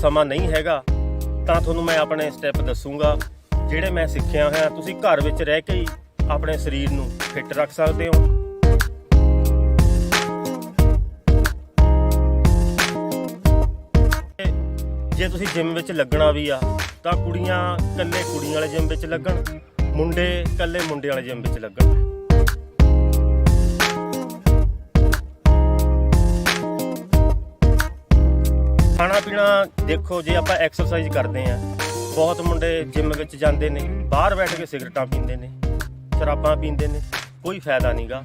ਸਮਾਂ ਨਹੀਂ ਹੈਗਾ, ਤਾਂ ਤੁਹਾਨੂੰ ਮੈਂ ਆਪਣੇ ਸਟੈਪ ਦੱਸੂਗਾ। ਜਿਹੜੇ ਮੈਂ ਸਿੱਖਿਆ ਹੋਇਆ, ਤੁਸੀਂ ਘਰ ਵਿੱਚ ਰਹਿ ਕੇ ਹੀ ਆਪਣੇ ਸਰੀਰ ਨੂੰ ਫਿੱਟ ਰੱਖ ਸਕਦੇ ਹੋ। ਜੇ ਤੁਸੀਂ ਜਿਮ ਵਿੱਚ ਲੱਗਣਾ ਵੀ ਆ, ਤਾਂ ਕੁੜੀਆਂ ਇਕੱਲੇ ਕੁੜੀਆਂ ਵਾਲੇ ਜਿਮ ਵਿੱਚ ਲੱਗਣ, ਮੁੰਡੇ ਇਕੱਲੇ ਮੁੰਡੇ ਵਾਲੇ ਜਿਮ ਵਿੱਚ ਲੱਗਣ। ਖਾਣਾ ਪੀਣਾ ਦੇਖੋ, ਜੇ ਆਪਾਂ ਐਕਸਰਸਾਈਜ਼ ਕਰਦੇ ਆ ਬਹੁਤ ਮੁੰਡੇ ਜਿਮ ਵਿੱਚ ਜਾਂਦੇ ਨੇ, ਬਾਹਰ ਬੈਠ ਕੇ ਸਿਗਰਟਾਂ ਪੀਂਦੇ ਨੇ, ਸ਼ਰਾਬਾਂ ਪੀਂਦੇ ਨੇ, ਕੋਈ ਫਾਇਦਾ ਨਹੀਂਗਾ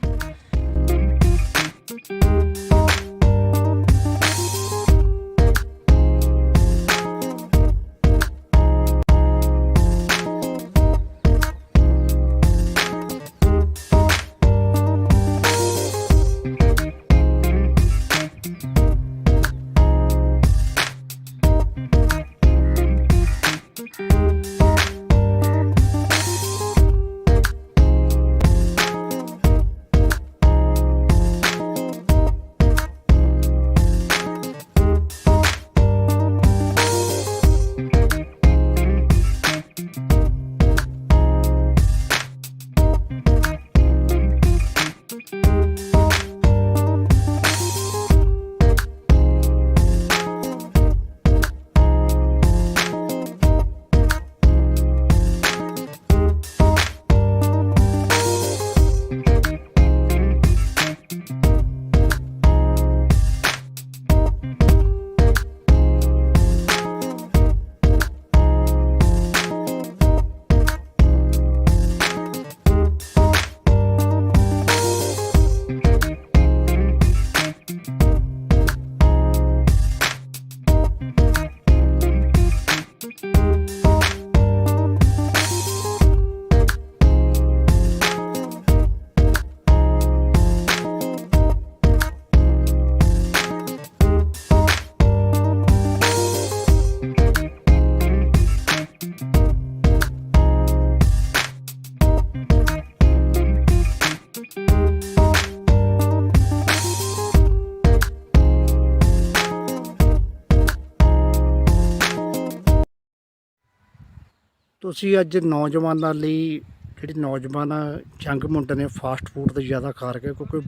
ਤੁਸੀਂ ਅੱਜ ਨੌਜਵਾਨਾਂ ਲਈ ਜਿਹੜੇ ਨੌਜਵਾਨ ਜੰਗ ਮੁੰਡੇ ਨੇ ਫਾਸਟ ਫੂਡ ਤੇ ਜ਼ਿਆਦਾ ਖਾ ਰਹੇ ਕਿਉਂਕਿ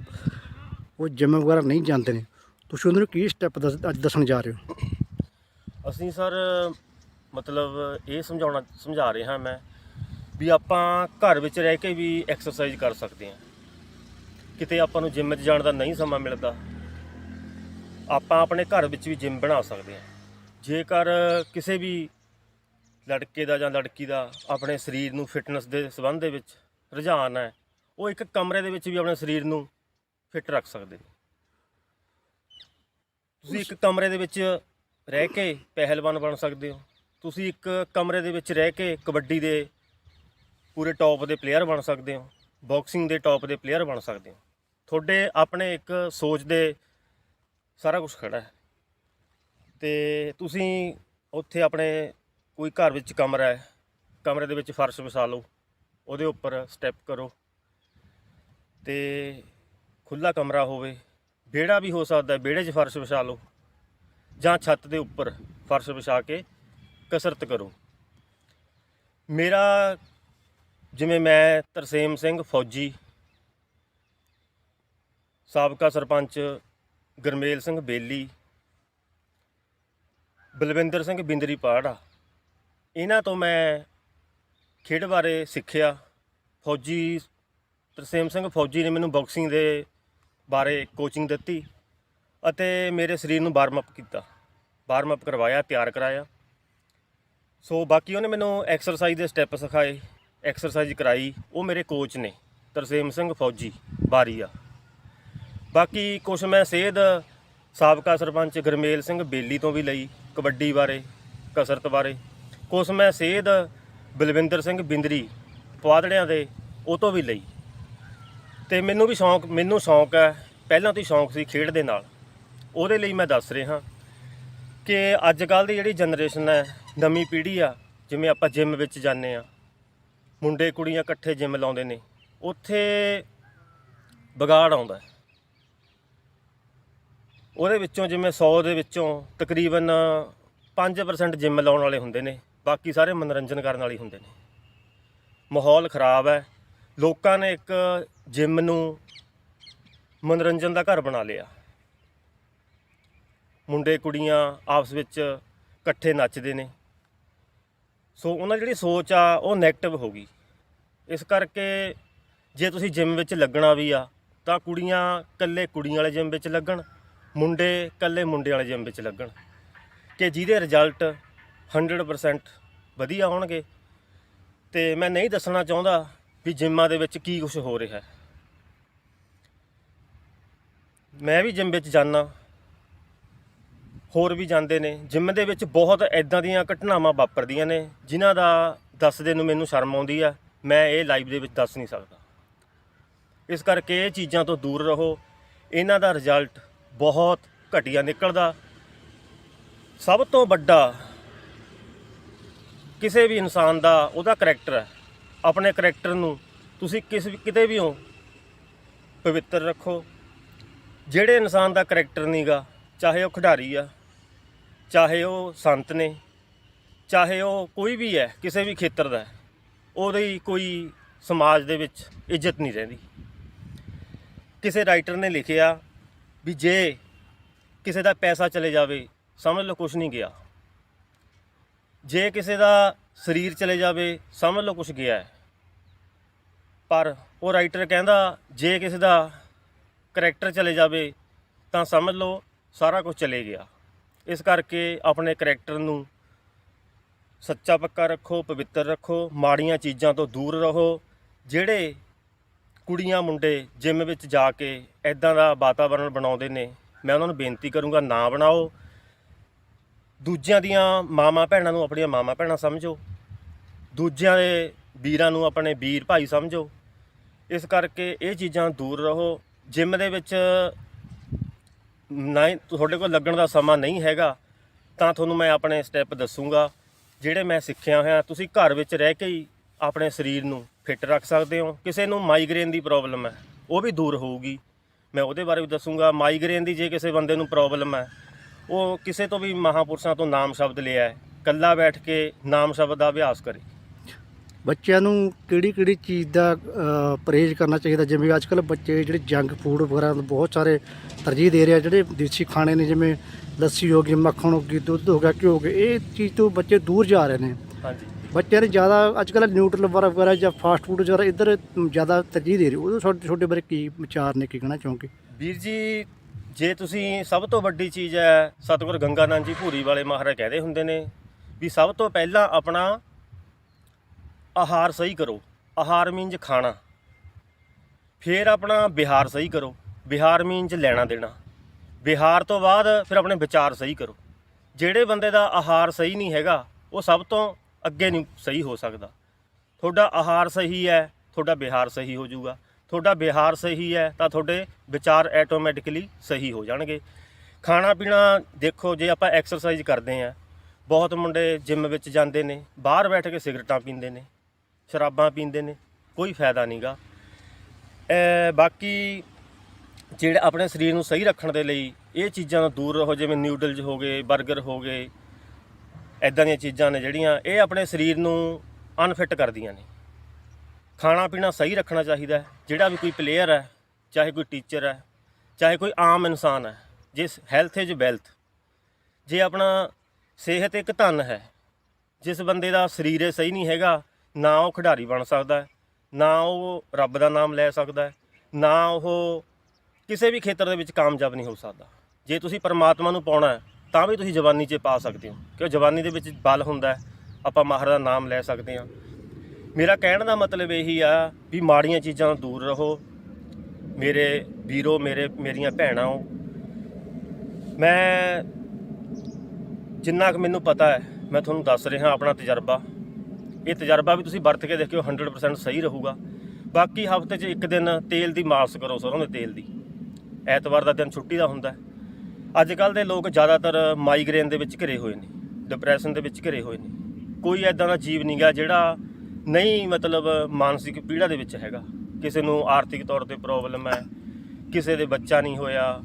ਉਹ ਜਿਮ ਵਗੈਰਾ ਨਹੀਂ ਜਾਂਦੇ ਨੇ। ਤੁਸੀਂ ਉਹਨਾਂ ਨੂੰ ਕੀ ਸਟੈਪ ਅੱਜ ਦੱਸਣ ਜਾ ਰਹੇ ਹੋ? ਅਸੀਂ ਸਰ ਮਤਲਬ ਇਹ ਸਮਝਾਉਣਾ, ਸਮਝਾ ਰਹੇ ਹਾਂ ਮੈਂ ਵੀ ਆਪਾਂ ਘਰ ਵਿੱਚ ਰਹਿ ਕੇ ਵੀ ਐਕਸਰਸਾਈਜ਼ ਕਰ ਸਕਦੇ ਹਾਂ। ਕਿਤੇ ਆਪਾਂ ਨੂੰ ਜਿਮ 'ਚ ਜਾਣ ਦਾ ਨਹੀਂ ਸਮਾਂ ਮਿਲਦਾ, ਆਪਾਂ ਆਪਣੇ ਘਰ ਵਿੱਚ ਵੀ ਜਿਮ ਬਣਾ ਸਕਦੇ ਹਾਂ। ਜੇਕਰ ਕਿਸੇ ਵੀ ਲੜਕੇ ਦਾ ਜਾਂ ਲੜਕੀ ਦਾ ਆਪਣੇ ਸਰੀਰ ਨੂੰ ਫਿਟਨੈਸ ਦੇ ਸੰਬੰਧ ਦੇ ਵਿੱਚ ਰੁਝਾਨ ਹੈ, ਉਹ ਇੱਕ ਕਮਰੇ ਦੇ ਵਿੱਚ ਵੀ ਆਪਣੇ ਸਰੀਰ ਨੂੰ ਫਿੱਟ ਰੱਖ ਸਕਦੇ ਨੇ। ਤੁਸੀਂ ਇੱਕ ਕਮਰੇ ਦੇ ਵਿੱਚ ਰਹਿ ਕੇ ਪਹਿਲਵਾਨ ਬਣ ਸਕਦੇ ਹੋ। ਤੁਸੀਂ ਇੱਕ ਕਮਰੇ ਦੇ ਵਿੱਚ ਰਹਿ ਕੇ ਕਬੱਡੀ ਦੇ ਪੂਰੇ ਟੌਪ ਦੇ ਪਲੇਅਰ ਬਣ ਸਕਦੇ ਹੋ, ਬਾਕਸਿੰਗ ਦੇ ਟੌਪ ਦੇ ਪਲੇਅਰ ਬਣ ਸਕਦੇ ਹੋ। ਤੁਹਾਡੇ ਆਪਣੇ ਇੱਕ ਸੋਚ ਦੇ ਸਾਰਾ ਕੁਝ ਖੜਾ ਹੈ। ਤੇ ਤੁਸੀਂ ਉੱਥੇ ਆਪਣੇ ਕੋਈ ਘਰ ਵਿੱਚ ਕਮਰਾ ਹੈ, ਕਮਰੇ ਦੇ ਵਿੱਚ ਫਰਸ਼ ਵਿਛਾ ਲਓ, ਉਹਦੇ ਉੱਪਰ ਸਟੈਪ ਕਰੋ ਤੇ ਖੁੱਲਾ ਕਮਰਾ ਹੋਵੇ, ਵਿਹੜਾ ਵੀ ਹੋ ਸਕਦਾ ਵਿਹੜੇ 'ਚ ਫਰਸ਼ ਵਿਛਾ ਲਓ ਜਾਂ ਛੱਤ ਦੇ ਉੱਪਰ ਫਰਸ਼ ਵਿਛਾ ਕੇ ਕਸਰਤ ਕਰੋ। ਮੇਰਾ, ਜਿਵੇਂ ਮੈਂ ਤਰਸੇਮ ਸਿੰਘ ਫੌਜੀ, ਸਾਬਕਾ ਸਰਪੰਚ ਗਰਮੇਲ ਸਿੰਘ ਬੇਲੀ, ਬਲਵਿੰਦਰ ਸਿੰਘ ਬਿੰਦਰੀ ਪਾੜਾ ਇਹਨਾਂ ਤੋਂ ਮੈਂ ਖੇਡ ਬਾਰੇ ਸਿੱਖਿਆ। ਫੌਜੀ, ਤਰਸੇਮ ਸਿੰਘ ਫੌਜੀ ਨੇ ਮੈਨੂੰ ਬਾਕਸਿੰਗ ਦੇ ਬਾਰੇ ਕੋਚਿੰਗ ਦਿੱਤੀ ਅਤੇ ਮੇਰੇ ਸਰੀਰ ਨੂੰ ਵਾਰਮ ਅਪ ਕੀਤਾ। ਵਾਰਮ ਅਪ ਕਰਵਾਇਆ, ਤਿਆਰ ਕਰਾਇਆ। ਸੋ ਬਾਕੀ ਉਹਨੇ ਮੈਨੂੰ ਐਕਸਰਸਾਈਜ਼ ਦੇ ਸਟੈਪ ਸਿਖਾਏ ਐਕਸਰਸਾਈਜ਼ ਕਰਾਈ। ਉਹ ਮੇਰੇ ਕੋਚ ਨੇ, ਤਰਸੇਮ ਸਿੰਘ ਫੌਜੀ, ਬਾਰੀਆ। ਬਾਕੀ ਕੁਛ ਮੈਂ ਸੇਧ, ਸਾਬਕਾ ਸਰਪੰਚ ਗਰਮੇਲ ਸਿੰਘ ਬੇਲੀ ਤੋਂ ਵੀ ਲਈ ਕਬੱਡੀ ਬਾਰੇ, ਕਸਰਤ ਬਾਰੇ। ਕੁਛ ਮੈਂ ਸੇਧ ਬਲਵਿੰਦਰ ਸਿੰਘ ਬਿੰਦਰੀ ਪਵਾਦੜਿਆਂ ਦੇ, ਉਹ ਤੋਂ ਵੀ ਲਈ। ਤੇ ਮੈਨੂੰ ਵੀ ਸ਼ੌਂਕ, ਮੈਨੂੰ ਸ਼ੌਂਕ ਹੈ, ਪਹਿਲਾਂ ਤੋਂ ਹੀ ਸ਼ੌਂਕ ਸੀ ਖੇਡ ਦੇ ਨਾਲ। ਉਹਦੇ ਲਈ ਮੈਂ ਦੱਸ ਰਿਹਾ ਕਿ ਅੱਜ ਕੱਲ ਦੀ ਜਿਹੜੀ ਜਨਰੇਸ਼ਨ ਹੈ, ਨਵੀਂ ਪੀੜ੍ਹੀ ਆ, ਜਿਵੇਂ ਆਪਾਂ ਜਿਮ ਵਿੱਚ ਜਾਂਦੇ ਆ ਮੁੰਡੇ ਕੁੜੀਆਂ ਇਕੱਠੇ ਜਿਮ ਲਾਉਂਦੇ ਨੇ, ਉੱਥੇ ਵਿਗਾੜ ਆਉਂਦਾ ਉਹਦੇ ਵਿੱਚੋਂ ਜਿਵੇਂ 100 ਦੇ ਵਿੱਚੋਂ ਤਕਰੀਬਨ 5% ਜਿਮ ਲਾਉਣ ਵਾਲੇ ਹੁੰਦੇ ਨੇ। ਬਾਕੀ ਸਾਰੇ ਮਨੋਰੰਜਨ ਕਰਨ ਵਾਲੇ ਹੁੰਦੇ ਨੇ। ਮਾਹੌਲ ਖਰਾਬ ਹੈ। ਲੋਕਾਂ ਨੇ ਇੱਕ ਜਿਮ ਨੂੰ ਮਨੋਰੰਜਨ ਦਾ ਘਰ ਬਣਾ ਲਿਆ। ਮੁੰਡੇ ਕੁੜੀਆਂ ਆਪਸ ਵਿੱਚ ਇਕੱਠੇ ਨੱਚਦੇ ਨੇ। ਸੋ ਉਹਨਾਂ ਦੀ ਜਿਹੜੀ ਸੋਚ ਆ, ਉਹ 네ਗੇਟਿਵ ਹੋ ਗਈ। ਇਸ ਕਰਕੇ ਜੇ ਤੁਸੀਂ ਜਿਮ ਵਿੱਚ ਲੱਗਣਾ ਵੀ ਆ, ਤਾਂ ਕੁੜੀਆਂ ਇਕੱਲੇ ਕੁੜੀਆਂ ਵਾਲੇ ਜਿਮ ਵਿੱਚ ਲੱਗਣ, ਮੁੰਡੇ ਇਕੱਲੇ ਮੁੰਡੇ ਵਾਲੇ ਜਿਮ ਵਿੱਚ ਲੱਗਣ। ਕਿ ਜਿਹਦੇ ਰਿਜ਼ਲਟ 100% ਵਧੀਆ ਹੋਣਗੇ। ਤੇ ਮੈਂ ਨਹੀਂ ਦੱਸਣਾ ਚਾਹੁੰਦਾ ਵੀ ਜਿੰਮਾਂ ਦੇ ਵਿੱਚ ਕੀ ਕੁਝ ਹੋ ਰਿਹਾ। ਹੈ ਮੈਂ ਵੀ ਜਿਮ ਵਿੱਚ ਜਾਂਦਾ। ਹੋਰ ਵੀ ਜਾਂਦੇ ਨੇ। ਜਿਮ ਦੇ ਵਿੱਚ ਬਹੁਤ ਐਦਾਂ ਦੀਆਂ ਘਟਨਾਵਾਂ ਵਾਪਰਦੀਆਂ ਨੇ, ਜਿਨ੍ਹਾਂ ਦਾ ਦੱਸਦੇ ਨੂੰ ਮੈਨੂੰ ਸ਼ਰਮ ਆਉਂਦੀ ਆ। ਮੈਂ ਇਹ ਲਾਈਵ ਦੇ ਵਿੱਚ ਦੱਸ ਨਹੀਂ ਸਕਦਾ। ਇਸ ਕਰਕੇ ਇਹ ਚੀਜ਼ਾਂ ਤੋਂ ਦੂਰ ਰਹੋ। ਇਹਨਾਂ ਦਾ ਰਿਜ਼ਲਟ ਬਹੁਤ ਘਟੀਆ ਨਿਕਲਦਾ। ਸਭ ਤੋਂ ਵੱਡਾ ਕਿਸੇ ਵੀ ਇਨਸਾਨ ਦਾ ਉਹਦਾ ਕਰੈਕਟਰ ਹੈ, ਆਪਣੇ ਕਰੈਕਟਰ ਨੂੰ ਤੁਸੀਂ ਕਿਸ ਵੀ ਕਿਤੇ ਵੀ ਹੋ, ਪਵਿੱਤਰ ਰੱਖੋ। ਜਿਹੜੇ ਇਨਸਾਨ ਦਾ ਕਰੈਕਟਰ ਨਹੀਂਗਾ ਚਾਹੇ ਉਹ ਖਿਡਾਰੀ ਆ, ਚਾਹੇ ਉਹ ਸੰਤ ਨੇ, ਚਾਹੇ ਉਹ ਕੋਈ ਵੀ ਹੈ, ਕਿਸੇ ਵੀ ਖੇਤਰ ਦਾ ਉਹਦੀ ਕੋਈ ਸਮਾਜ ਦੇ ਵਿੱਚ ਇੱਜ਼ਤ ਨਹੀਂ ਰਹਿੰਦੀ। ਕਿਸੇ ਰਾਈਟਰ ਨੇ ਲਿਖਿਆ ਵੀ ਜੇ ਕਿਸੇ ਦਾ ਪੈਸਾ ਚਲੇ ਜਾਵੇ, ਸਮਝ ਲਓ ਕੁਝ ਨਹੀਂ ਗਿਆ। ਜੇ ਕਿਸੇ ਦਾ ਸਰੀਰ ਚਲੇ ਜਾਵੇ, ਸਮਝ ਲਓ ਕੁਝ ਗਿਆ ਹੈ। ਪਰ ਉਹ ਰਾਈਟਰ ਕਹਿੰਦਾ, ਜੇ ਕਿਸੇ ਦਾ ਕਰੈਕਟਰ ਚਲੇ ਜਾਵੇ, ਤਾਂ ਸਮਝ ਲਓ ਸਾਰਾ ਕੁਝ ਚਲੇ ਗਿਆ। ਇਸ ਕਰਕੇ ਆਪਣੇ ਕਰੈਕਟਰ ਨੂੰ ਸੱਚਾ ਪੱਕਾ ਰੱਖੋ, ਪਵਿੱਤਰ ਰੱਖੋ, ਮਾੜੀਆਂ ਚੀਜ਼ਾਂ ਤੋਂ ਦੂਰ ਰਹੋ, ਜਿਹੜੇ ਕੁੜੀਆਂ ਮੁੰਡੇ ਜਿਮ ਵਿੱਚ ਜਾ ਕੇ ਐਦਾਂ ਦਾ ਵਾਤਾਵਰਣ ਬਣਾਉਂਦੇ ਨੇ, ਮੈਂ ਉਹਨਾਂ ਨੂੰ ਬੇਨਤੀ ਕਰੂੰਗਾ, ਨਾ ਬਣਾਓ। ਦੂਜਿਆਂ ਦੀਆਂ ਮਾਮਾ ਭੈਣਾਂ ਨੂੰ ਆਪਣੀਆਂ ਮਾਮਾ ਭੈਣਾਂ ਸਮਝੋ। ਦੂਜਿਆਂ ਦੇ ਵੀਰਾਂ ਨੂੰ ਆਪਣੇ ਵੀਰ ਭਾਈ ਸਮਝੋ। ਇਸ ਕਰਕੇ ਇਹ ਚੀਜ਼ਾਂ ਦੂਰ ਰਹੋ। ਜਿਮ ਦੇ ਵਿੱਚ ਨਾ ਹੀ ਤੁਹਾਡੇ ਕੋਲ ਲੱਗਣ ਦਾ ਸਮਾਂ ਨਹੀਂ ਹੈਗਾ, ਤਾਂ ਤੁਹਾਨੂੰ ਮੈਂ ਆਪਣੇ ਸਟੈਪ ਦੱਸੂਗਾ, ਜਿਹੜੇ ਮੈਂ ਸਿੱਖਿਆ ਹੋਇਆ। ਤੁਸੀਂ ਘਰ ਵਿੱਚ ਰਹਿ ਕੇ ਹੀ ਆਪਣੇ ਸਰੀਰ ਨੂੰ ਫਿੱਟ ਰੱਖ ਸਕਦੇ ਹੋ। ਕਿਸੇ ਨੂੰ ਮਾਈਗ੍ਰੇਨ ਦੀ ਪ੍ਰੋਬਲਮ ਹੈ, ਉਹ ਵੀ ਦੂਰ ਹੋਊਗੀ। ਮੈਂ ਉਹਦੇ ਬਾਰੇ ਵੀ ਦੱਸੂਗਾ। ਮਾਈਗ੍ਰੇਨ ਦੀ ਜੇ ਕਿਸੇ ਬੰਦੇ ਨੂੰ ਪ੍ਰੋਬਲਮ ਹੈ ਉਹ ਕਿਸੇ ਤੋਂ ਵੀ ਮਹਾਪੁਰਸ਼ਾਂ ਤੋਂ ਨਾਮ ਸ਼ਬਦ ਲਿਆ ਹੈ। ਕੱਲਾ ਬੈਠ ਕੇ ਨਾਮ ਸ਼ਬਦ ਦਾ ਅਭਿਆਸ ਕਰੇ। ਬੱਚਿਆਂ ਨੂੰ ਕਿਹੜੀ ਕਿਹੜੀ ਚੀਜ਼ ਦਾ ਅ, ਪਰਹੇਜ਼ ਕਰਨਾ ਚਾਹੀਦਾ? ਜਿਵੇਂ ਅੱਜ ਕੱਲ੍ਹ ਬੱਚੇ ਜਿਹੜੇ ਜੰਕ ਫੂਡ ਵਗੈਰਾ ਨੂੰ ਬਹੁਤ ਸਾਰੇ ਤਰਜੀਹ ਦੇ ਰਹੇ ਆ ਜਿਹੜੇ ਦੇਸੀ ਖਾਣੇ ਨੇ ਜਿਵੇਂ ਲੱਸੀ ਹੋ ਗਈ ਮੱਖਣ ਹੋ ਗਈ ਦੁੱਧ ਹੋ ਗਿਆ ਘਿਓ ਹੋ ਗਿਆ ਇਹ ਚੀਜ਼ ਤੋਂ ਬੱਚੇ ਦੂਰ ਜਾ ਰਹੇ ਨੇ। ਹਾਂਜੀ। ਬੱਚਿਆਂ ਨੇ ਜ਼ਿਆਦਾ ਅੱਜ ਕੱਲ੍ਹ ਨਿਊਟਰਲ ਵਗੈਰਾ ਵਗੈਰਾ ਜਾਂ ਫਾਸਟ ਫੂਡ ਵਗੈਰਾ ਇੱਧਰ ਜ਼ਿਆਦਾ ਤਰਜੀਹ ਦੇ ਰਹੇ। ਉਹਦੇ ਛੋਟੇ ਛੋਟੇ ਬਾਰੇ ਕੀ ਵਿਚਾਰ ਨੇ ਕੀ ਕਹਿਣਾ ਚਾਹੋਗੇ? ਵੀਰ ਜੀ ਜੇ ਤੁਸੀਂ ਸਭ ਤੋਂ ਵੱਡੀ ਚੀਜ਼ ਹੈ ਸਤਿਗੁਰ ਗੰਗਾਨੰਦ ਜੀ ਭੂਰੀ ਵਾਲੇ ਮਹਾਰਾਜ ਕਹਦੇ ਹੁੰਦੇ ਨੇ ਵੀ ਸਭ ਤੋਂ ਪਹਿਲਾਂ ਆਪਣਾ ਆਹਾਰ ਸਹੀ ਕਰੋ, ਆਹਾਰ ਮੀਨਜ ਖਾਣਾ। ਫਿਰ ਆਪਣਾ ਵਿਹਾਰ ਸਹੀ ਕਰੋ, ਵਿਹਾਰ ਮੀਨਜ ਲੈਣਾ ਦੇਣਾ। ਵਿਹਾਰ ਤੋਂ ਬਾਅਦ ਫਿਰ ਆਪਣੇ ਵਿਚਾਰ ਸਹੀ ਕਰੋ। ਜਿਹੜੇ ਬੰਦੇ ਦਾ ਆਹਾਰ ਸਹੀ ਨਹੀਂ ਹੈਗਾ, ਉਹ ਸਭ ਤੋਂ ਅੱਗੇ ਨਹੀਂ ਸਹੀ ਹੋ ਸਕਦਾ। ਤੁਹਾਡਾ ਆਹਾਰ ਸਹੀ ਹੈ, ਤੁਹਾਡਾ ਵਿਹਾਰ ਸਹੀ ਹੋ ਜਾਊਗਾ। ਤੁਹਾਡਾ ਵਿਹਾਰ ਸਹੀ ਹੈ ਤਾਂ ਤੁਹਾਡੇ ਵਿਚਾਰ ਆਟੋਮੈਟਿਕਲੀ ਸਹੀ ਹੋ ਜਾਣਗੇ। ਖਾਣਾ ਪੀਣਾ ਦੇਖੋ, ਜੇ ਆਪਾਂ ਐਕਸਰਸਾਈਜ਼ ਕਰਦੇ ਆ ਬਹੁਤ ਮੁੰਡੇ ਜਿਮ ਵਿੱਚ ਜਾਂਦੇ ਨੇ, ਬਾਹਰ ਬੈਠ ਕੇ ਸਿਗਰਟਾਂ ਪੀਂਦੇ ਨੇ, ਸ਼ਰਾਬਾਂ ਪੀਂਦੇ ਨੇ, ਕੋਈ ਫਾਇਦਾ ਨਹੀਂਗਾ ਬਾਕੀ ਜਿਹੜੇ ਆਪਣੇ ਸਰੀਰ ਨੂੰ ਸਹੀ ਰੱਖਣ ਦੇ ਲਈ ਇਹ ਚੀਜ਼ਾਂ ਤੋਂ ਦੂਰ ਰਹੋ, ਜਿਵੇਂ ਨਿਊਡਲਜ਼ ਹੋ ਗਏ 버ਗਰ ਹੋ ਗਏ ਐਦਾਂ ਦੀਆਂ ਚੀਜ਼ਾਂ ਨੇ ਜਿਹੜੀਆਂ ਇਹ ਆਪਣੇ ਸਰੀਰ ਨੂੰ ਅਨਫਿਟ ਕਰਦੀਆਂ ਨੇ। ਖਾਣਾ ਪੀਣਾ ਸਹੀ ਰੱਖਣਾ ਚਾਹੀਦਾ ਹੈ। ਜਿਹੜਾ ਵੀ ਕੋਈ ਪਲੇਅਰ ਹੈ ਚਾਹੇ ਕੋਈ ਟੀਚਰ ਹੈ ਚਾਹੇ ਕੋਈ ਆਮ ਇਨਸਾਨ ਹੈ ਜਿਸ ਹੈਲਥ ਇਜ਼ ਵੈਲਥ ਜੇ ਆਪਣਾ ਸਿਹਤ ਇੱਕ ਧਨ ਹੈ ਜਿਸ ਬੰਦੇ ਦਾ ਸਰੀਰ ਸਹੀ ਨਹੀਂ ਹੈਗਾ ਨਾ ਉਹ ਖਿਡਾਰੀ ਬਣ ਸਕਦਾ ਹੈ, ਨਾ ਉਹ ਰੱਬ ਦਾ ਨਾਮ ਲੈ ਸਕਦਾ ਹੈ, ਨਾ ਉਹ ਕਿਸੇ ਵੀ ਖੇਤਰ ਦੇ ਵਿੱਚ ਕਾਮਯਾਬ ਨਹੀਂ ਹੋ ਸਕਦਾ। ਜੇ ਤੁਸੀਂ ਪਰਮਾਤਮਾ ਨੂੰ ਪਾਉਣਾ ਹੈ ਤਾਂ ਵੀ ਤੁਸੀਂ ਜਵਾਨੀ 'ਚ ਪਾ ਸਕਦੇ ਹੋ ਕਿਉਂ ਜਵਾਨੀ ਦੇ ਵਿੱਚ ਬਲ ਹੁੰਦਾ ਹੈ ਆਪਾਂ ਮਾਹਰ ਦਾ ਨਾਮ ਲੈ ਸਕਦੇ ਹਾਂ। ਮੇਰਾ ਕਹਿਣ ਦਾ ਮਤਲਬ ਇਹੀ ਆ ਵੀ ਮਾੜੀਆਂ ਚੀਜ਼ਾਂ ਤੋਂ ਦੂਰ ਰਹੋ। ਮੇਰੇ ਵੀਰੋ, ਮੇਰੇ, ਮੇਰੀਆਂ ਭੈਣਾਂ ਹੋ। ਮੈਂ ਜਿੰਨਾ ਕੁ ਮੈਨੂੰ ਪਤਾ ਹੈ, ਮੈਂ ਤੁਹਾਨੂੰ ਦੱਸ ਰਿਹਾ ਆਪਣਾ ਤਜਰਬਾ। ਇਹ ਤਜਰਬਾ ਵੀ ਤੁਸੀਂ ਵਰਤ ਕੇ ਦੇਖਿਓ 100% ਸਹੀ ਰਹੂਗਾ। ਬਾਕੀ ਹਫ਼ਤੇ 'ਚ ਇੱਕ ਦਿਨ ਤੇਲ ਦੀ ਮਾਲਿਸ਼ ਕਰੋ ਸਰੋਂ ਦੇ ਤੇਲ ਦੀ। ਐਤਵਾਰ ਦਾ ਦਿਨ ਛੁੱਟੀ ਦਾ ਹੁੰਦਾ ਅੱਜ ਕੱਲ ਦੇ ਲੋਕ ਜ਼ਿਆਦਾਤਰ ਮਾਈਗ੍ਰੇਨ ਦੇ ਵਿੱਚ ਘਿਰੇ ਹੋਏ ਨੇ ਡਿਪਰੈਸ਼ਨ ਦੇ ਵਿੱਚ ਘਿਰੇ ਹੋਏ ਨੇ। ਕੋਈ ਐਦਾਂ ਦਾ ਜੀਵ ਨਹੀਂਗਾ ਜਿਹੜਾ ਨਹੀਂ, ਮਤਲਬ ਮਾਨਸਿਕ ਪੀੜਾ ਦੇ ਵਿੱਚ ਹੈਗਾ। ਕਿਸੇ ਨੂੰ ਆਰਥਿਕ ਤੌਰ ਤੇ ਪ੍ਰੋਬਲਮ ਹੈ, ਕਿਸੇ ਦੇ ਬੱਚਾ ਨਹੀਂ ਹੋਇਆ,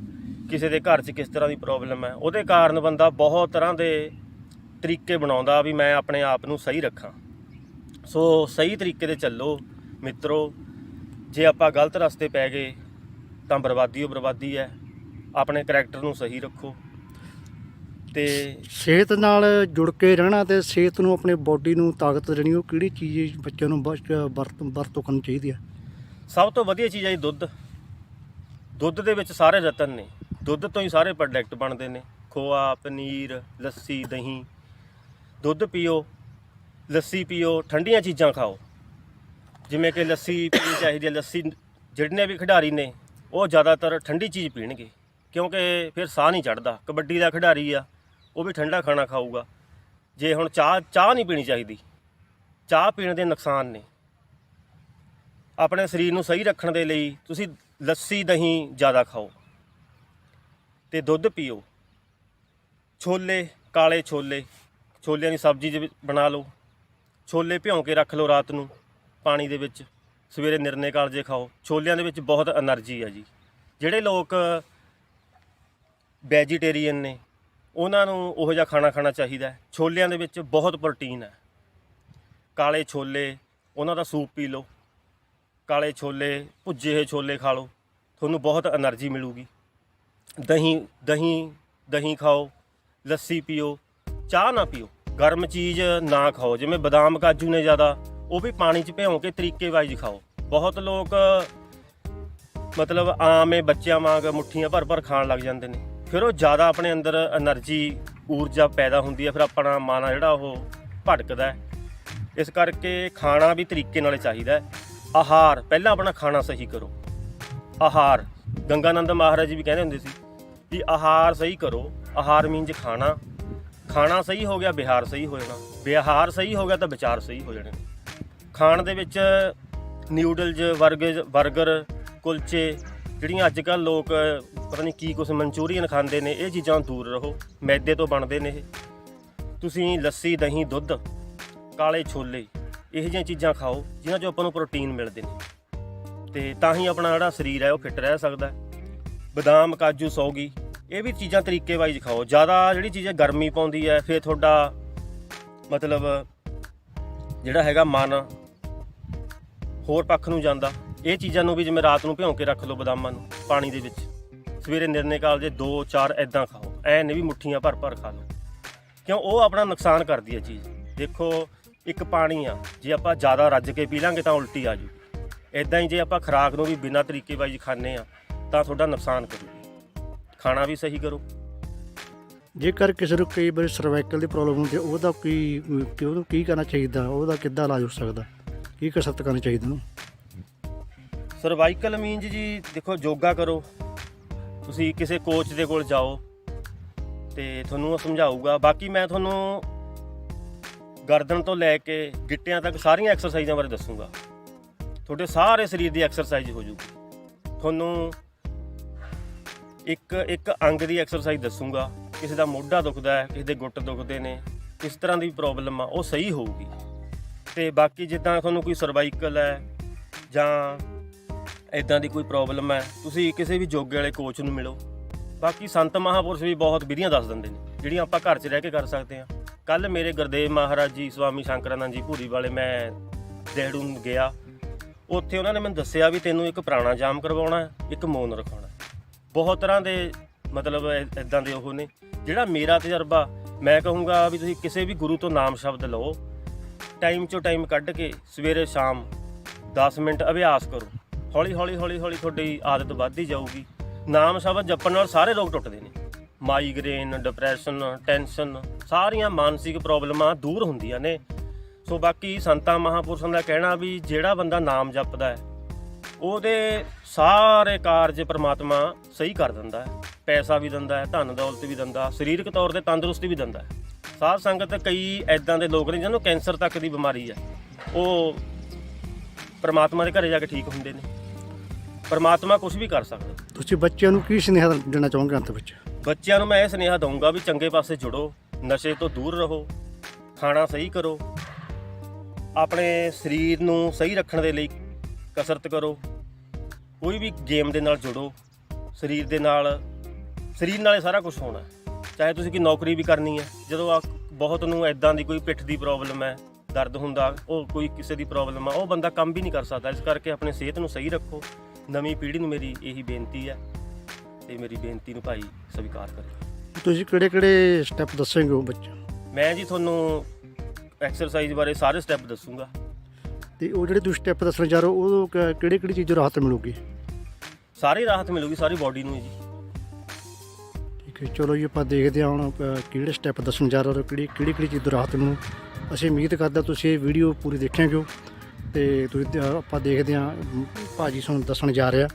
ਕਿਸੇ ਦੇ ਘਰ 'ਚ ਕਿਸ ਤਰ੍ਹਾਂ ਦੀ ਪ੍ਰੋਬਲਮ ਹੈ, ਉਹਦੇ ਕਾਰਨ ਬੰਦਾ ਬਹੁਤ ਤਰ੍ਹਾਂ ਦੇ ਤਰੀਕੇ ਬਣਾਉਂਦਾ ਵੀ ਮੈਂ ਆਪਣੇ ਆਪ ਨੂੰ ਸਹੀ ਰੱਖਾਂ। ਸੋ ਸਹੀ ਤਰੀਕੇ ਤੇ ਚੱਲੋ ਮਿੱਤਰੋ, ਜੇ ਆਪਾਂ ਗਲਤ ਰਸਤੇ ਪੈ ਗਏ ਤਾਂ ਬਰਬਾਦੀ ਉਹ ਬਰਬਾਦੀ ਹੈ। ਆਪਣੇ ਕਰੈਕਟਰ ਨੂੰ ਸਹੀ ਰੱਖੋ। ਤੇ ਸਿਹਤ ਨਾਲ ਜੁੜ ਕੇ ਰਹਿਣਾ ਤੇ ਸਿਹਤ ਨੂੰ ਆਪਣੇ ਬਾਡੀ ਨੂੰ ਤਾਕਤ ਦੇਣੀ ਉਹ ਕਿਹੜੀ ਚੀਜ਼ ਬੱਚਿਆਂ ਨੂੰ ਵਰਤ ਵਰਤੋਂ ਕਰਨੀ ਚਾਹੀਦੀ ਹੈ? ਸਭ ਤੋਂ ਵਧੀਆ ਚੀਜ਼ ਹੈ ਜੀ ਦੁੱਧ। ਦੁੱਧ ਦੇ ਵਿੱਚ ਸਾਰੇ ਰਤਨ ਨੇ। ਦੁੱਧ ਤੋਂ ਹੀ ਸਾਰੇ ਪ੍ਰੋਡਕਟ ਬਣਦੇ ਨੇ। ਖੋਆ ਪਨੀਰ ਲੱਸੀ ਦਹੀਂ। ਦੁੱਧ ਪੀਓ ਲੱਸੀ ਪੀਓ ਠੰਡੀਆਂ ਚੀਜ਼ਾਂ ਖਾਓ। ਜਿਵੇਂ ਕਿ ਲੱਸੀ ਪੀਣੀ ਚਾਹੀਦੀ ਹੈ। ਲੱਸੀ ਜਿਹੜੇ ਵੀ ਖਿਡਾਰੀ ਨੇ ਉਹ ਜ਼ਿਆਦਾਤਰ ਠੰਡੀ ਚੀਜ਼ ਪੀਣਗੇ। ਕਿਉਂਕਿ ਫਿਰ ਸਾਹ ਨਹੀਂ ਚੜਦਾ ਕਬੱਡੀ ਦਾ ਖਿਡਾਰੀ ਆ। ਉਹ ਵੀ ਠੰਡਾ ਖਾਣਾ ਖਾਊਗਾ। ਜੇ ਹੁਣ ਚਾਹ ਚਾਹ ਨਹੀਂ ਪੀਣੀ ਚਾਹੀਦੀ, ਚਾਹ ਪੀਣ ਦੇ ਨੁਕਸਾਨ ਨੇ। ਆਪਣੇ ਸਰੀਰ ਨੂੰ ਸਹੀ ਰੱਖਣ ਦੇ ਲਈ ਤੁਸੀਂ ਲੱਸੀ, ਦਹੀਂ ਜ਼ਿਆਦਾ ਖਾਓ ਤੇ ਦੁੱਧ ਪੀਓ। ਛੋਲੇ, ਕਾਲੇ ਛੋਲੇ, ਛੋਲਿਆਂ ਦੀ ਸਬਜ਼ੀ ਬਣਾ ਲਓ। ਛੋਲੇ ਭਿਉਂ ਕੇ ਰੱਖ ਲਓ ਰਾਤ ਨੂੰ ਪਾਣੀ ਦੇ ਵਿੱਚ, ਸਵੇਰੇ ਨਿਰਨੇ ਕਾਲਜੇ ਖਾਓ। ਛੋਲਿਆਂ ਦੇ ਵਿੱਚ ਬਹੁਤ એનર્ਜੀ ਹੈ ਜੀ। ਜਿਹੜੇ ਲੋਕ ਵੈਜੀਟੇਰੀਅਨ ਨੇ ਉਹਨਾਂ ਨੂੰ ਉਹ ਜਿਹਾ ਖਾਣਾ ਖਾਣਾ ਚਾਹੀਦਾ ਛੋਲਿਆਂ ਦੇ ਵਿੱਚ ਬਹੁਤ ਪ੍ਰੋਟੀਨ ਹੈ। ਕਾਲੇ ਛੋਲੇ, ਉਹਨਾਂ ਦਾ ਸੂਪ ਪੀ ਲਓ। ਕਾਲੇ ਛੋਲੇ, ਭੁੱਜੇ ਹੋਏ ਛੋਲੇ ਖਾ ਲਓ। ਤੁਹਾਨੂੰ ਬਹੁਤ એનર્ਜੀ ਮਿਲੂਗੀ। ਦਹੀਂ ਦਹੀਂ ਦਹੀਂ ਖਾਓ, ਲੱਸੀ ਪੀਓ, ਚਾਹ ਨਾ ਪੀਓ। ਗਰਮ ਚੀਜ਼ ਨਾ ਖਾਓ। ਜਿਵੇਂ ਬਦਾਮ ਕਾਜੂ ਨੇ ਜ਼ਿਆਦਾ, ਉਹ ਵੀ ਪਾਣੀ 'ਚ ਭਿਓ ਕੇ ਤਰੀਕੇ ਵਾਈਜ਼ ਖਾਓ। ਬਹੁਤ ਲੋਕ ਮਤਲਬ ਆਮ ਆਮੇ ਬੱਚਿਆਂ ਵਾਂਗ ਮੁੱਠੀਆਂ ਭਰ ਭਰ ਖਾਣ ਲੱਗ ਜਾਂਦੇ ਨੇ। ਫਿਰ ਉਹ ਜ਼ਿਆਦਾ ਆਪਣੇ ਅੰਦਰ એનર્ਜੀ ਊਰਜਾ ਪੈਦਾ ਹੁੰਦੀ ਹੈ, ਫਿਰ ਆਪਣਾ ਮਨ ਆ ਜਿਹੜਾ ਉਹ ਭਟਕਦਾ ਇਸ ਕਰਕੇ ਖਾਣਾ ਵੀ ਤਰੀਕੇ ਨਾਲ ਚਾਹੀਦਾ ਹੈ। ਆਹਾਰ, ਪਹਿਲਾਂ ਆਪਣਾ ਖਾਣਾ ਸਹੀ ਕਰੋ। ਆਹਾਰ, ਗੰਗਾਨੰਦ ਮਹਾਰਾਜ ਜੀ ਵੀ ਕਹਿੰਦੇ ਹੁੰਦੇ ਸੀ ਵੀ ਆਹਾਰ ਸਹੀ ਕਰੋ, ਆਹਾਰ ਮੀਨਜ ਖਾਣਾ। ਖਾਣਾ ਸਹੀ ਹੋ ਗਿਆ, ਵਿਹਾਰ ਸਹੀ ਹੋ ਜਾਣਾ। ਵਿਹਾਰ ਸਹੀ ਹੋ ਗਿਆ ਤਾਂ ਵਿਚਾਰ ਸਹੀ ਹੋ ਜਾਣਗੇ ਖਾਣ ਦੇ ਵਿੱਚ ਨਿਊਡਲਜ਼ 버ਗਰ 버ਗਰ ਕੁਲਚੇ ਜਿਹੜੀਆਂ ਅੱਜ ਕੱਲ ਲੋਕ, ਪਤਾ ਨਹੀਂ ਕੀ ਕੁਛ ਮਨਚੂਰੀਅਨ ਖਾਂਦੇ ਨੇ, ਇਹ ਚੀਜ਼ਾਂ ਦੂਰ ਰਹੋ। ਮੈਦੇ ਤੋਂ ਬਣਦੇ ਨੇ ਇਹ। ਤੁਸੀਂ ਲੱਸੀ, ਦਹੀਂ, ਦੁੱਧ, ਕਾਲੇ ਛੋਲੇ, ਇਹੋ ਜਿਹੀਆਂ ਚੀਜ਼ਾਂ ਖਾਓ, ਜਿਨ੍ਹਾਂ 'ਚੋਂ ਆਪਾਂ ਨੂੰ ਪ੍ਰੋਟੀਨ ਮਿਲਦੇ ਨੇ। ਤੇ ਤਾਂ ਹੀ ਆਪਣਾ ਜਿਹੜਾ ਸਰੀਰ ਹੈ, ਉਹ ਫਿੱਟ ਰਹਿ ਸਕਦਾ ਬਦਾਮ, ਕਾਜੂ, ਸੌਗੀ, ਇਹ ਵੀ ਚੀਜ਼ਾਂ ਤਰੀਕੇ ਵਾਈਜ਼ ਖਾਓ। ਜ਼ਿਆਦਾ ਜਿਹੜੀ ਚੀਜ਼ ਗਰਮੀ ਪਾਉਂਦੀ ਹੈ, ਫਿਰ ਤੁਹਾਡਾ ਮਤਲਬ ਜਿਹੜਾ ਹੈਗਾ ਮਨ ਹੋਰ ਪੱਖ ਨੂੰ ਜਾਂਦਾ। ਇਹ ਚੀਜ਼ਾਂ ਨੂੰ ਵੀ ਜਿਵੇਂ ਰਾਤ ਨੂੰ ਭਿਉਂ ਕੇ ਰੱਖ ਲਓ ਬਦਾਮਾਂ ਨੂੰ, ਪਾਣੀ ਦੇ ਵਿੱਚ। ਸਵੇਰੇ ਨਿਰਨੇ ਕਾਲ ਜੇ 2 4 ਐਦਾਂ ਖਾਓ, ਐ ਨਹੀਂ ਵੀ ਮੁੱਠੀਆਂ ਭਰ ਭਰ ਖਾ ਲਓ। ਕਿਉਂ? ਉਹ ਆਪਣਾ ਨੁਕਸਾਨ ਕਰਦੀ ਹੈ ਚੀਜ਼। ਦੇਖੋ, ਇੱਕ ਪਾਣੀ ਆ, ਜੇ ਆਪਾਂ ਜ਼ਿਆਦਾ ਰੱਜ ਕੇ ਪੀ ਲਾਂਗੇ ਤਾਂ ਉਲਟੀ ਆ ਜੂ ਐਦਾਂ ਹੀ ਜੇ ਆਪਾਂ ਖੁਰਾਕ ਨੂੰ ਵੀ ਬਿਨਾਂ ਤਰੀਕੇ ਵਾਈਜ਼ ਖਾਂਦੇ ਆ ਤਾਂ ਤੁਹਾਡਾ ਨੁਕਸਾਨ ਕਰੂਗੀ। ਖਾਣਾ ਵੀ ਸਹੀ ਕਰੋ। ਜੇਕਰ ਕਿਸੇ ਨੂੰ ਕਈ ਵਾਰੀ ਸਰਵਾਈਕਲ ਦੀ ਪ੍ਰੋਬਲਮ ਹੁੰਦੀ ਹੈ, ਉਹਦਾ ਕੀ ਉਹਨੂੰ ਕੀ ਕਰਨਾ ਚਾਹੀਦਾ? ਉਹਦਾ ਕਿੱਦਾਂ ਇਲਾਜ ਹੋ ਸਕਦਾ? ਕੀ ਕਸਰਤ ਕਰਨੀ ਚਾਹੀਦੀ ਉਹਨੂੰ? ਸਰਵਾਈਕਲ ਮੀਨਜ ਜੀ, ਦੇਖੋ, ਯੋਗਾ ਕਰੋ। ਤੁਸੀਂ ਕਿਸੇ ਕੋਚ ਦੇ ਕੋਲ ਜਾਓ ਤੇ ਤੁਹਾਨੂੰ ਉਹ ਸਮਝਾਊਗਾ। ਬਾਕੀ ਮੈਂ ਤੁਹਾਨੂੰ ਗਰਦਨ ਤੋਂ ਲੈ ਕੇ ਗਿੱਟਿਆਂ ਤੱਕ ਸਾਰੀਆਂ ਐਕਸਰਸਾਈਜ਼ਾਂ ਬਾਰੇ ਦੱਸੂਗਾ। ਤੁਹਾਡੇ ਸਾਰੇ ਸਰੀਰ ਦੀ ਐਕਸਰਸਾਈਜ਼ ਹੋ ਜੂਗੀ। ਤੁਹਾਨੂੰ ਇੱਕ ਇੱਕ ਅੰਗ ਦੀ ਐਕਸਰਸਾਈਜ਼ ਦੱਸੂਗਾ। ਕਿਸੇ ਦਾ ਮੋਢਾ ਦੁਖਦਾ ਹੈ, ਕਿਸੇ ਦੇ ਗੁੱਟ ਦੁਖਦੇ ਨੇ ਕਿਸ ਤਰ੍ਹਾਂ ਦੀ ਪ੍ਰੋਬਲਮ ਆ, ਉਹ ਸਹੀ ਹੋਊਗੀ। ਤੇ ਬਾਕੀ ਜਿੱਦਾਂ ਤੁਹਾਨੂੰ ਕੋਈ ਸਰਵਾਈਕਲ ਹੈ ਜਾਂ ਇਦਾਂ ਦੀ ਕੋਈ ਪ੍ਰੋਬਲਮ ਹੈ, ਤੁਸੀਂ ਕਿਸੇ ਵੀ ਯੋਗੇ ਵਾਲੇ ਕੋਚ ਨੂੰ ਮਿਲੋ। ਬਾਕੀ ਸੰਤ ਮਹਾਪੁਰਸ਼ ਵੀ ਬਹੁਤ ਵਿਧੀਆਂ ਦੱਸ ਦਿੰਦੇ ਨੇ, ਜਿਹੜੀਆਂ ਆਪਾਂ ਘਰ 'ਚ ਰਹਿ ਕੇ ਕਰ ਸਕਦੇ ਹਾਂ। ਕੱਲ ਮੇਰੇ ਗੁਰਦੇਵ ਮਹਾਰਾਜ ਜੀ, ਸਵਾਮੀ ਸ਼ੰਕਰਾਨੰਦ ਜੀ ਭੂਰੀ ਵਾਲੇ ਮੈਂ ਦੇਹੜੂਨ ਗਿਆ। ਉੱਥੇ ਉਹਨਾਂ ਨੇ ਮੈਨੂੰ ਦੱਸਿਆ ਵੀ ਤੈਨੂੰ ਇੱਕ ਪੁਰਾਣਾ ਜਾਮ ਕਰਵਾਉਣਾ ਇੱਕ ਮੌਨ ਰਖਾਉਣਾ ਬਹੁਤ ਤਰ੍ਹਾਂ ਦੇ ਮਤਲਬ ਇਦਾਂ ਦੇ ਉਹ ਨੇ, ਜਿਹੜਾ ਮੇਰਾ ਤਜਰਬਾ, ਮੈਂ ਕਹੂੰਗਾ ਵੀ ਤੁਸੀਂ ਕਿਸੇ ਵੀ ਗੁਰੂ ਤੋਂ ਨਾਮ ਸ਼ਬਦ ਲਓ। ਟਾਈਮ ਚੋਂ ਟਾਈਮ ਕੱਢ ਕੇ ਸਵੇਰੇ ਸ਼ਾਮ 10 ਮਿੰਟ ਅਭਿਆਸ ਕਰੋ। ਹੌਲੀ ਹੌਲੀ ਹੌਲੀ ਹੌਲੀ ਤੁਹਾਡੀ ਆਦਤ ਵੱਧਦੀ ਜਾਊਗੀ। ਨਾਮ ਸ਼ਬਦ ਜਪਣ ਨਾਲ ਸਾਰੇ ਰੋਗ ਟੁੱਟਦੇ ਨੇ। ਮਾਈਗ੍ਰੇਨ ਡਿਪਰੈਸ਼ਨ ਟੈਨਸ਼ਨ ਸਾਰੀਆਂ ਮਾਨਸਿਕ ਪ੍ਰੋਬਲਮਾਂ ਦੂਰ ਹੁੰਦੀਆਂ ਨੇ। ਸੋ ਬਾਕੀ ਸੰਤਾਂ ਮਹਾਪੁਰਸ਼ਾਂ ਦਾ ਕਹਿਣਾ ਵੀ ਜਿਹੜਾ ਬੰਦਾ ਨਾਮ ਜਪਦਾ ਹੈ, ਉਹਦੇ ਸਾਰੇ ਕਾਰਜ ਪ੍ਰਮਾਤਮਾ ਸਹੀ ਕਰ ਦਿੰਦਾ ਹੈ। ਪੈਸਾ ਵੀ ਦਿੰਦਾ ਹੈ, ਧਨ ਦੌਲਤ ਵੀ ਦਿੰਦਾ, ਸਰੀਰਕ ਤੌਰ ਤੇ ਤੰਦਰੁਸਤੀ ਵੀ ਦਿੰਦਾ ਹੈ। ਸਾਧ ਸੰਗਤ ਕਈ ਐਦਾਂ ਦੇ ਲੋਕ ਨੇ ਜਿਹਨਾਂ ਨੂੰ ਕੈਂਸਰ ਤੱਕ ਦੀ ਬਿਮਾਰੀ ਹੈ। ਉਹ ਪ੍ਰਮਾਤਮਾ ਦੇ ਘਰੇ ਜਾ ਕੇ ਠੀਕ ਹੁੰਦੇ ਨੇ। ਪ੍ਰਮਾਤਮਾ ਕੁਝ ਵੀ ਕਰ ਸਕਦਾ। ਤੁਸੀਂ ਬੱਚਿਆਂ ਨੂੰ ਕੀ ਸੁਨੇਹਾ ਦੇਣਾ ਚਾਹੋਗੇ ਅੰਤ ਵਿੱਚ? ਬੱਚਿਆਂ ਨੂੰ ਮੈਂ ਇਹ ਸੁਨੇਹਾ ਦਊਂਗਾ ਵੀ ਚੰਗੇ ਪਾਸੇ ਜੁੜੋ ਨਸ਼ੇ ਤੋਂ ਦੂਰ ਰਹੋ ਖਾਣਾ ਸਹੀ ਕਰੋ ਆਪਣੇ ਸਰੀਰ ਨੂੰ ਸਹੀ ਰੱਖਣ ਦੇ ਲਈ ਕਸਰਤ ਕਰੋ ਕੋਈ ਵੀ ਗੇਮ ਦੇ ਨਾਲ ਜੁੜੋ ਸਰੀਰ ਦੇ ਨਾਲ ਸਰੀਰ ਨਾਲੇ ਸਾਰਾ ਕੁਝ ਹੋਣਾ। ਚਾਹੇ ਤੁਸੀਂ ਕੋਈ ਨੌਕਰੀ ਵੀ ਕਰਨੀ ਹੈ ਜਦੋਂ ਆ ਬਹੁਤ ਨੂੰ ਐਦਾਂ ਦੀ ਕੋਈ ਪਿੱਠ ਦੀ ਪ੍ਰੋਬਲਮ ਹੈ ਦਰਦ ਹੁੰਦਾ ਉਹ ਕੋਈ ਕਿਸੇ ਦੀ ਪ੍ਰੋਬਲਮ ਆ ਉਹ ਬੰਦਾ ਕੰਮ ਵੀ ਨਹੀਂ ਕਰ ਸਕਦਾ ਇਸ ਕਰਕੇ ਆਪਣੀ ਸਿਹਤ ਨੂੰ ਸਹੀ ਰੱਖੋ। ਨਵੀਂ ਪੀੜ੍ਹੀ ਨੂੰ ਮੇਰੀ ਇਹੀ ਬੇਨਤੀ ਹੈ ਤੇ ਮੇਰੀ ਬੇਨਤੀ ਨੂੰ ਭਾਈ ਸਵੀਕਾਰ ਕਰਿਓ ਤੁਸੀਂ ਕਿਹੜੇ ਕਿਹੜੇ ਸਟੈਪ ਦੱਸੋਗੇ ਉਹ ਬੱਚਿਆਂ ਨੂੰ? ਮੈਂ ਜੀ ਤੁਹਾਨੂੰ ਐਕਸਰਸਾਈਜ਼ ਬਾਰੇ ਸਾਰੇ ਸਟੈਪ ਦੱਸੂਗਾ। ਤੇ ਉਹ ਜਿਹੜੇ ਤੁਸੀਂ ਸਟੈਪ ਦੱਸਣ ਜਾ ਰਹੇ ਹੋ ਉਹ ਕਿਹੜੀ ਕਿਹੜੀ ਚੀਜ਼ੋਂ ਰਾਹਤ ਮਿਲੂਗੀ? ਸਾਰੀ ਰਾਹਤ ਮਿਲੂਗੀ ਸਾਰੀ ਬਾਡੀ ਨੂੰ ਜੀ। ਠੀਕ ਹੈ ਚਲੋ ਜੀ ਆਪਾਂ ਦੇਖਦੇ ਹਾਂ ਹੁਣ ਅ, ਕਿਹੜੇ ਸਟੈਪ ਦੱਸਣ ਜਾ ਰਹੇ ਹੋ ਕਿਹੜੀ ਕਿਹੜੀ ਕਿਹੜੀ ਚੀਜ਼ ਤੋਂ ਰਾਹਤ ਮਿਲੂ। ਅਸੀਂ ਉਮੀਦ ਕਰਦੇ ਤੁਸੀਂ ਇਹ ਵੀਡੀਓ ਪੂਰੀ ਦੇਖਿਆਗੇ ਤੇ ਤੁਸੀਂ ਆਪਾਂ ਦੇਖਦੇ ਹਾਂ ਅਮ, ਭਾਜੀ ਤੁਹਾਨੂੰ ਦੱਸਣ ਜਾ ਰਿਹਾ।